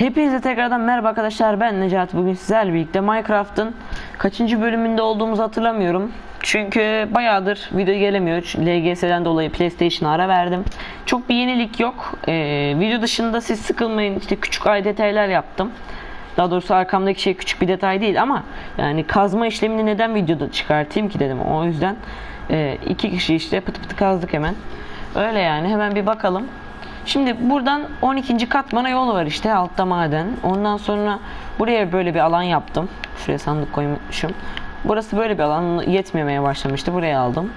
Hepinize tekrardan merhaba arkadaşlar. Ben Necati bugün sizlerle birlikte Minecraft'ın kaçıncı bölümünde olduğumuzu hatırlamıyorum. Çünkü bayağıdır video gelemiyor. LGS'den dolayı PlayStation'a ara verdim. Çok bir yenilik yok. Ee, video dışında siz sıkılmayın. İşte küçük ay detaylar yaptım. Daha doğrusu arkamdaki şey küçük bir detay değil ama yani kazma işlemini neden videoda çıkartayım ki dedim. O yüzden e, iki kişi işte pıtı pıtı kazdık hemen. Öyle yani. Hemen bir bakalım Şimdi buradan 12. katmana yol var işte altta maden. Ondan sonra buraya böyle bir alan yaptım. Şuraya sandık koymuşum. Burası böyle bir alan yetmemeye başlamıştı. Buraya aldım.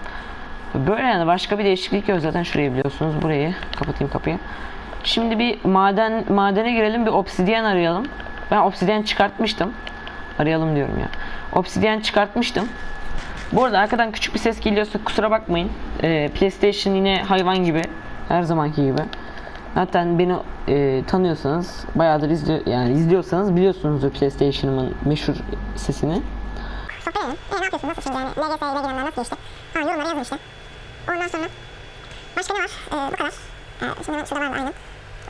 Böyle yani başka bir değişiklik yok zaten şurayı biliyorsunuz. Burayı kapatayım kapıyı. Şimdi bir maden madene girelim bir obsidyen arayalım. Ben obsidyen çıkartmıştım. Arayalım diyorum ya. Obsidyen çıkartmıştım. Bu arada arkadan küçük bir ses geliyorsa kusura bakmayın. Ee, PlayStation yine hayvan gibi. Her zamanki gibi. Zaten beni e, tanıyorsanız bayağıdır izliyor yani izliyorsanız biliyorsunuzdur PlayStation'ımın meşhur sesini. Sohbet edelim. E ne yapıyorsun? Nasılsın yani? LGS'ye girenler nasıl geçti? Ha yorumlara yazın işte. Ondan sonra başka ne var? Ee, bu kadar. Ee, şimdi şurada var aynen.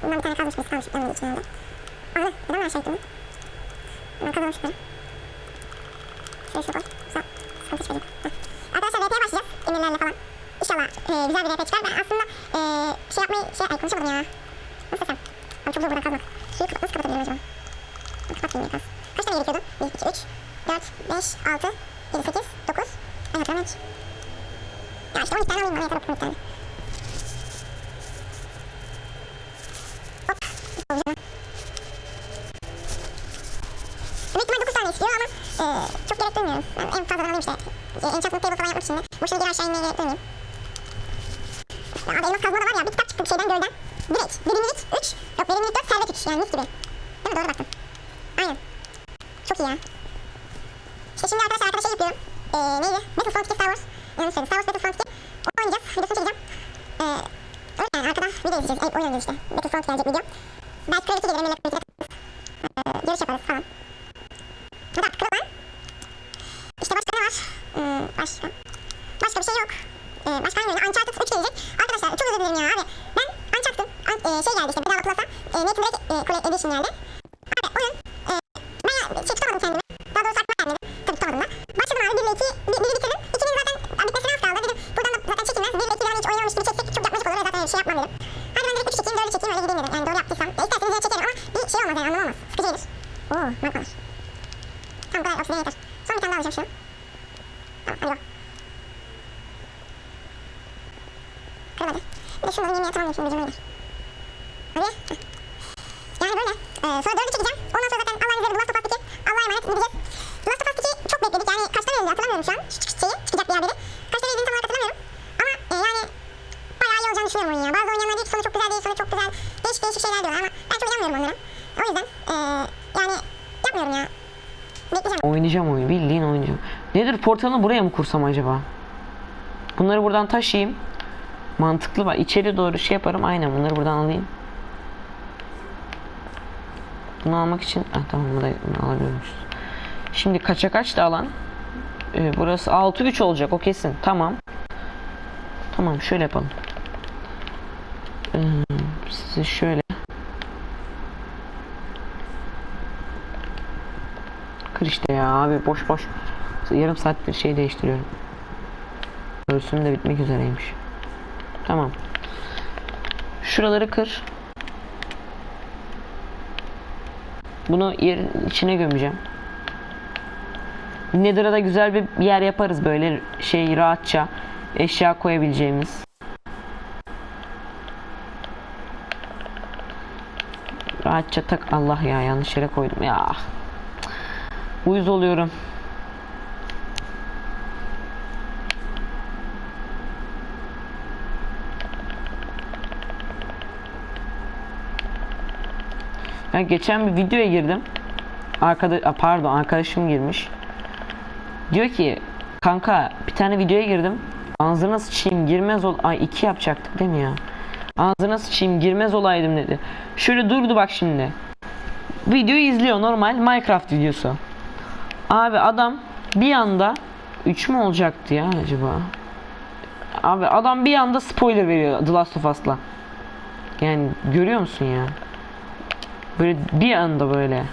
Bundan bir tane kazmış birisi kalmış yanımın içinde. Anladın? Neden ben aşağı gittim? Ben kazanmış biri. Şuraya şunu koy. Sağ. Sıkıntı çıkacak. Arkadaşlar VP'ye başlayacağız. Emirlerle falan. E, güzel bir VP çıkar. Ben aslında e, şey yapmayı şey... Ay konuşamadım ya. Nasıl desem? Ama çok zor burada kazmak. Şeyi kapat, nasıl kapatabilirim acaba? Kapatmayayım biraz. Kaç tane gerekiyordu? 1, 2, 3, 4, 5, 6, 7, 8, 9. Ben hatırlamıyorum hiç. Ya işte 12 tane alayım bana yeter okudum bir tane. Hop. O zaman. Büyük ihtimal 9 tane istiyor ama e, çok gerek duymuyorum. Ben en fazla alayım işte. E, enchantment table falan yapmak için de. Boşuna geri aşağı inmeye gerek duymuyorum. Abi elmas kazma da var ya bir kitap çıktı şeyden gölden. Direkt. Verimlilik 3. Yok verimlilik 4 servet 3. Yani mis gibi. Değil mi? Doğru baktım. Aynen. Çok iyi ya. İşte şimdi arkadaşlar arkadaşa yapıyorum. Ee, neydi? Battlefront 2 Star Wars. Yanlış söyledim. Star Wars Battlefront 2. Onu oynayacağız. Videosunu çekeceğim. Ee, öyle yani arkadan video izleyeceğiz. Ay, oyun oynayacağız işte. Battlefront gelecek video. Belki Call of Duty gelir. Melek Call of Duty ee, Görüş yaparız falan. Hadi artık kırılma. İşte başka ne var? Hmm. Başka bir şey yok. Ee, başka hangi oyunu? Uncharted 3 gelecek. Arkadaşlar çok özür dilerim ya abi. Ben Uncharted an, e, şey geldi işte. Bedava Plus'a. E, Nathan Drake e, Edition geldi. Abi oyun e, ben ya, şey tutamadım kendimi. Daha doğrusu aklıma gelmedi. Tabii tutamadım da. Başladım abi 1 ile 2. 1'i bitirdim. 2'nin zaten yani bitmesine az kaldı. Dedim buradan da zaten çekilmez. 1 ile 2'den hiç oynamamış gibi çeksek çok yapmacık olur. Zaten öyle bir şey yapmam dedim. Hadi ben direkt 3 çekeyim 4'ü çekeyim öyle gideyim dedim. Yani doğru yaptıysam. Ya isterseniz çekerim ama bir şey olmaz yani anlam olmaz. Sıkıcı gelir. Oo mark var. Tamam bu kadar oksijen yeter. Son bir tane daha alacağım şunu. Tamam hadi bak. Kırmadı. Bir de şunları yemeğe tamam şimdi gücüme gider. Heh. Yani böyle. Ee, sonra dördü çekeceğim. Ondan sonra zaten Allah'ın izniyle The Last of Us 2. Allah'a emanet gideceğiz. Last of Us 2 çok bekledik. Yani kaçta verildi hatırlamıyorum şu an. Şeyi çıkacak bir haberi. Kaçta verildiğini tam olarak hatırlamıyorum. Ama e, yani bayağı iyi olacağını düşünüyorum oyun ya. Bazı oynayanlar diyor ki sonu çok güzel değil, sonu çok güzel. Değişik değişik şeyler diyorlar ama ben çok inanmıyorum onlara. O yüzden e, yani yapmıyorum ya. Bekleyeceğim. Oynayacağım oyunu bildiğin oynayacağım. Nedir portalını buraya mı kursam acaba? Bunları buradan taşıyayım. Mantıklı bak içeri doğru şey yaparım aynen bunları buradan alayım. Bunu almak için ah, tamam bunu da bunu alabiliyormuşuz. Şimdi kaça kaç alan? Ee, burası 6-3 olacak o kesin. Tamam. Tamam şöyle yapalım. Ee, size şöyle. Kır işte ya abi boş boş. Yarım saattir şey değiştiriyorum. Göğsüm de bitmek üzereymiş. Tamam. Şuraları kır. Bunu yerin içine gömeceğim. Nether'a da güzel bir yer yaparız böyle şey rahatça eşya koyabileceğimiz. Rahatça tak Allah ya yanlış yere koydum ya. Uyuz oluyorum. Ben geçen bir videoya girdim. Arkada a, pardon arkadaşım girmiş. Diyor ki kanka bir tane videoya girdim. Ağzına sıçayım girmez ol. Ay iki yapacaktık değil mi ya? Ağzına sıçayım girmez olaydım dedi. Şöyle durdu bak şimdi. Videoyu izliyor normal Minecraft videosu. Abi adam bir anda 3 mü olacaktı ya acaba? Abi adam bir anda spoiler veriyor The Last of Us'la. Yani görüyor musun ya? Böyle bir anda böyle.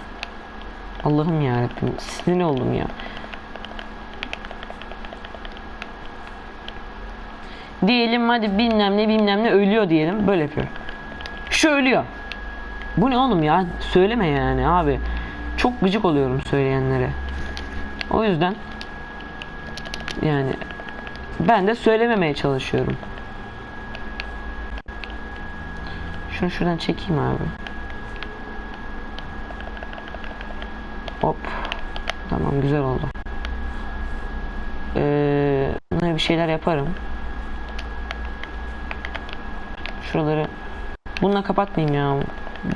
Allah'ım ya sinir oldum ya. Diyelim hadi bilmem ne bilmem ne ölüyor diyelim. Böyle yapıyor. Şu ölüyor. Bu ne oğlum ya? Söyleme yani abi. Çok gıcık oluyorum söyleyenlere. O yüzden yani ben de söylememeye çalışıyorum. Şunu şuradan çekeyim abi. Hop. Tamam güzel oldu. Ee, bunlara bir şeyler yaparım. Şuraları bununla kapatmayayım ya.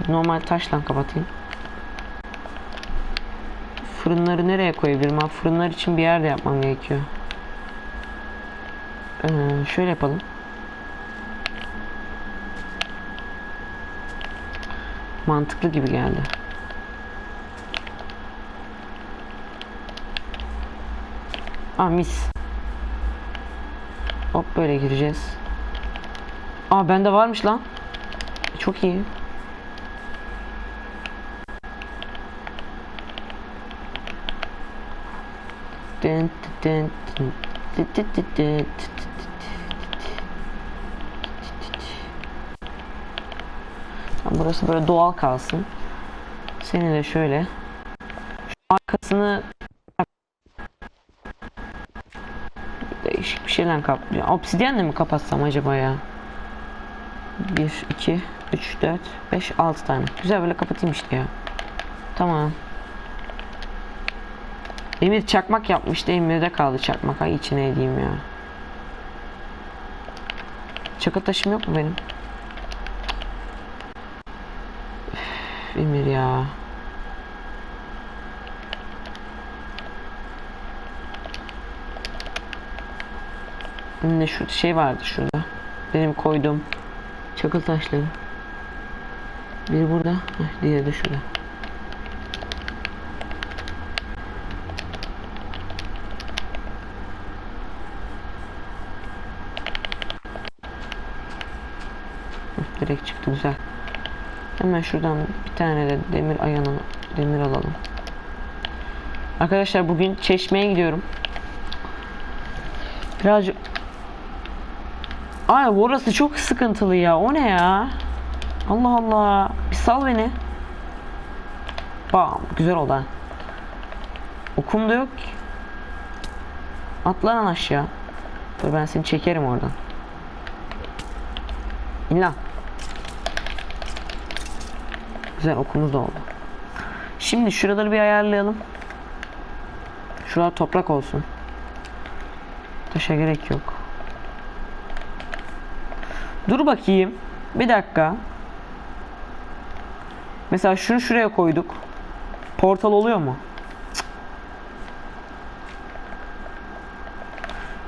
Normal taşla kapatayım. Fırınları nereye koyabilirim? Ha, fırınlar için bir yerde yapmam gerekiyor. Ee, şöyle yapalım. Mantıklı gibi geldi. Ah mis. Hop böyle gireceğiz. Aa bende varmış lan. Çok iyi. Dın dın dın dın dın dın dın Burası böyle doğal kalsın. Seni de şöyle. Şu arkasını şeyle kaplıyor. Obsidyenle mi kapatsam acaba ya? 1, 2, 3, 4, 5, 6 tane. Güzel böyle kapatayım işte ya. Tamam. Emir çakmak yapmıştı. Emir'de kaldı çakmak. Ay içine edeyim ya. Çakı taşım yok mu benim? Üf, Emir ya. Ne şu şey vardı şurada. Benim koyduğum çakıl taşları. Biri burada, heh, diğeri de şurada. Direkt çıktı güzel. Hemen şuradan bir tane de demir ayağına demir alalım. Arkadaşlar bugün çeşmeye gidiyorum. Birazcık Ay orası çok sıkıntılı ya. O ne ya? Allah Allah. Bir sal beni. Bam. Güzel oldu. Okum da yok ki. Atla lan aşağı. Dur ben seni çekerim oradan. İn lan. Güzel okumuz da oldu. Şimdi şuraları bir ayarlayalım. Şuralar toprak olsun. Taşa gerek yok. Dur bakayım. Bir dakika. Mesela şunu şuraya koyduk. Portal oluyor mu?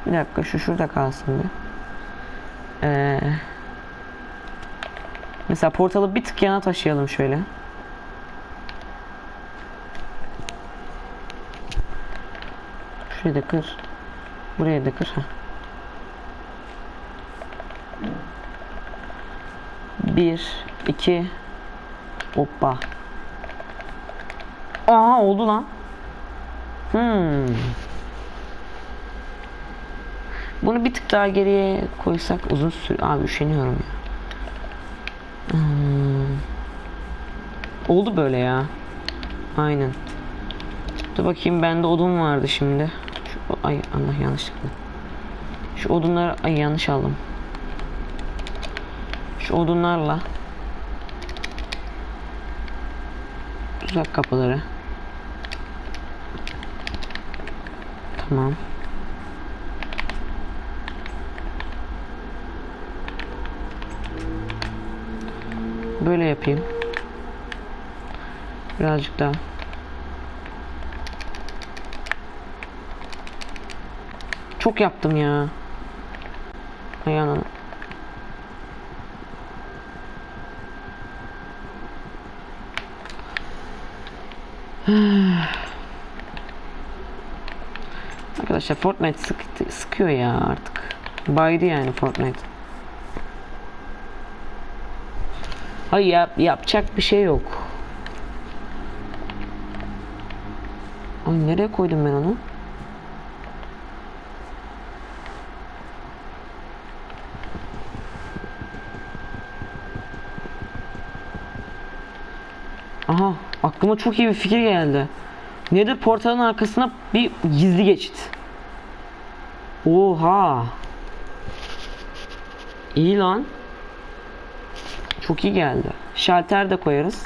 Bir dakika şu şurada kalsın bir. Ee, mesela portalı bir tık yana taşıyalım şöyle. Şurayı da kır. Buraya da kır. Heh. Bir, iki, hoppa. Aa oldu lan. Hmm. Bunu bir tık daha geriye koysak uzun süre... Abi üşeniyorum ya. Hmm. Oldu böyle ya. Aynen. Dur bakayım bende odun vardı şimdi. Şu, ay Allah yanlışlıkla. Şu odunları ay yanlış aldım. Odunlarla tuzak kapıları. Tamam. Böyle yapayım. Birazcık daha. Çok yaptım ya. Ayağına. işte Fortnite sık, sıkıyor ya artık. Baydı yani Fortnite. Hayır yap, yapacak bir şey yok. Ay nereye koydum ben onu? Aha aklıma çok iyi bir fikir geldi. Nether portalın arkasına bir gizli geçit. Oha. İyi lan. Çok iyi geldi. Şalter de koyarız.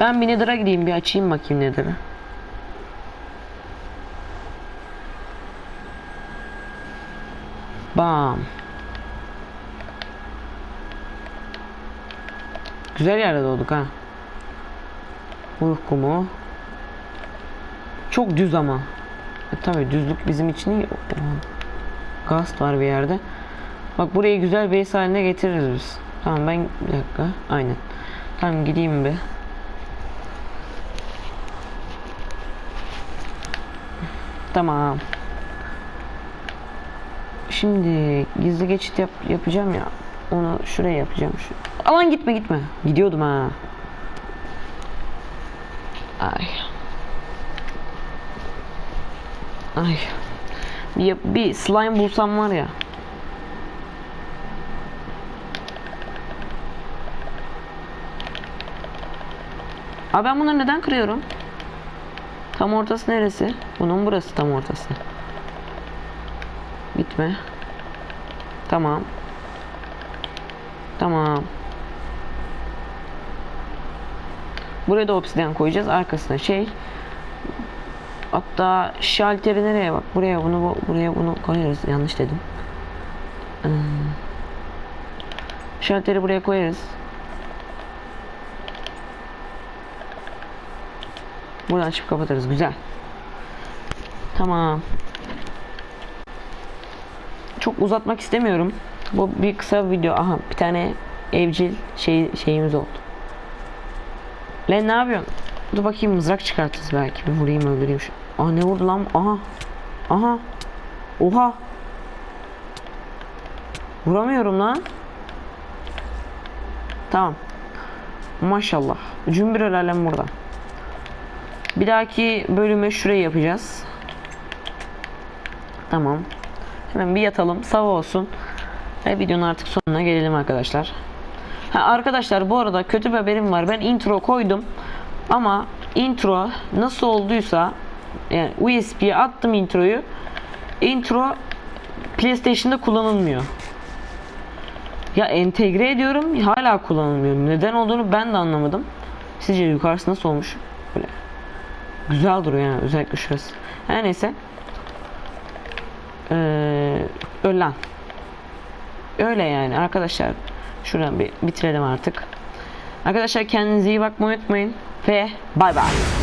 Ben bir Nether'a gideyim bir açayım bakayım Nether'ı. Bam. Güzel yerde doğduk ha. Ruh kumu. Çok düz ama. E, tabii düzlük bizim için iyi. Gast var bir yerde. Bak burayı güzel base haline getiririz biz. Tamam ben bir dakika. Aynen. Tamam gideyim bir. Tamam. Şimdi gizli geçit yap yapacağım ya. Onu şuraya yapacağım. Şu. Alan gitme gitme. Gidiyordum ha. Ay. Ay. Bir, bir slime bulsam var ya. Abi ben bunları neden kırıyorum? Tam ortası neresi? Bunun burası tam ortası. Gitme. Tamam. Tamam. Buraya da obsidian koyacağız. Arkasına şey. Hatta şalteri nereye bak? Buraya bunu bu- buraya bunu koyarız. Yanlış dedim. Ee, şalteri buraya koyarız. Buradan açıp kapatırız. Güzel. Tamam. Çok uzatmak istemiyorum. Bu bir kısa video. Aha bir tane evcil şey şeyimiz oldu. Lan ne yapıyorsun? Dur bakayım mızrak çıkartırız belki. Bir vurayım öldüreyim şu. Aa ne vurdu lan? Aha. Aha. Oha. Vuramıyorum lan. Tamam. Maşallah. Cümbür el alem burada. Bir dahaki bölümü şurayı yapacağız. Tamam. Hemen bir yatalım. Sabah olsun. Ve videonun artık sonuna gelelim arkadaşlar. Ha, arkadaşlar bu arada kötü bir haberim var. Ben intro koydum. Ama intro nasıl olduysa yani USB'ye attım introyu. Intro PlayStation'da kullanılmıyor. Ya entegre ediyorum hala kullanılmıyor. Neden olduğunu ben de anlamadım. Sizce yukarısı nasıl olmuş? Böyle güzel duruyor yani özellikle şurası. Her neyse. Ee, ölen. Öyle yani arkadaşlar. Şuradan bir bitirelim artık. Arkadaşlar kendinize iyi bakmayı unutmayın. Ve bay bay.